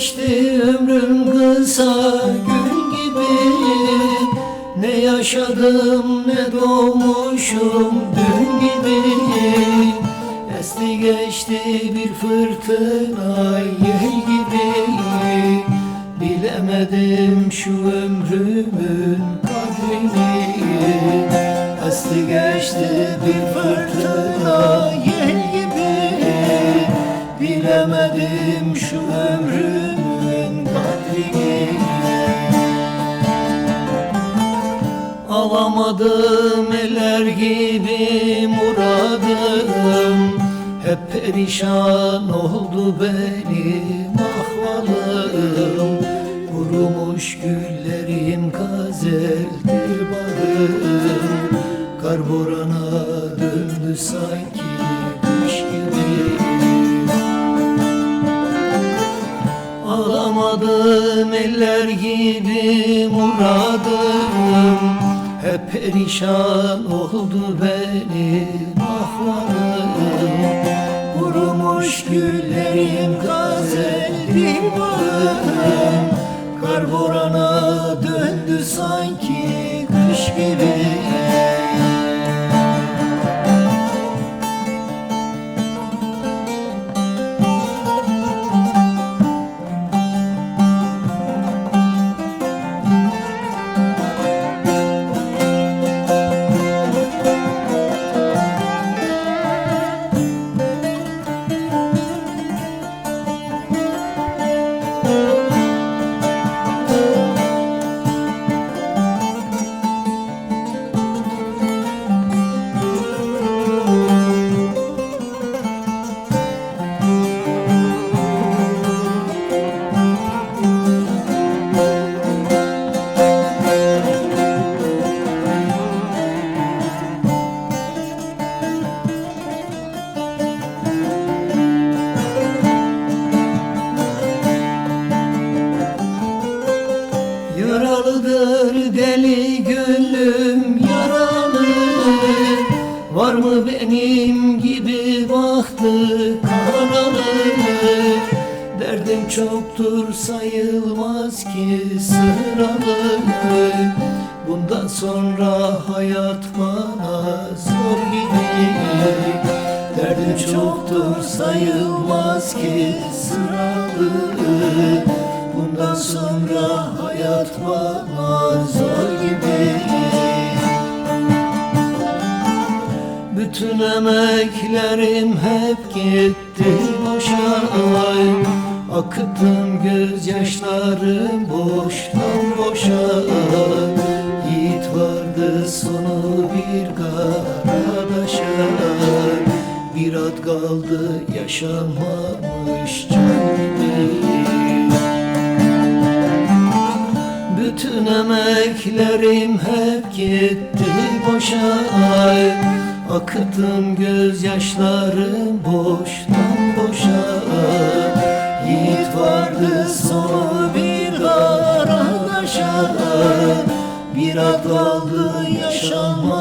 geçti ömrüm kısa gün gibi. Ne yaşadım ne doğmuşum dün gibi. Esti geçti bir fırtına yel gibi. Bilemedim şu ömrümün kadrini. Esti geçti bir Alamadım eller gibi muradım. Hep perişan oldu benim ahvalım. Kurumuş güllerim gazeldir bağım. Kar borana döndü sanki kış gibi. Alamadım eller gibi muradım Hep perişan oldu benim ahvalım Kurumuş güllerim gazelli bağım Kar döndü sanki kış gibi mı benim gibi bahtı karalı Derdim çoktur sayılmaz ki sıralı Bundan sonra hayat bana zor gibi Derdim çoktur sayılmaz ki sıralı Bundan sonra hayat bana Bütün emeklerim hep gitti. Boşa Akıttım gözyaşlarım boştan boşa Yiğit vardı sonu bir karadaşa Bir ad kaldı yaşanmamış can gibi bütün emeklerim hep gitti. Boşa Akıttım gözyaşlarım boştan boşa. Yiğit vardı sonu bir karadaşa Bir ad kaldı yaşanmamış can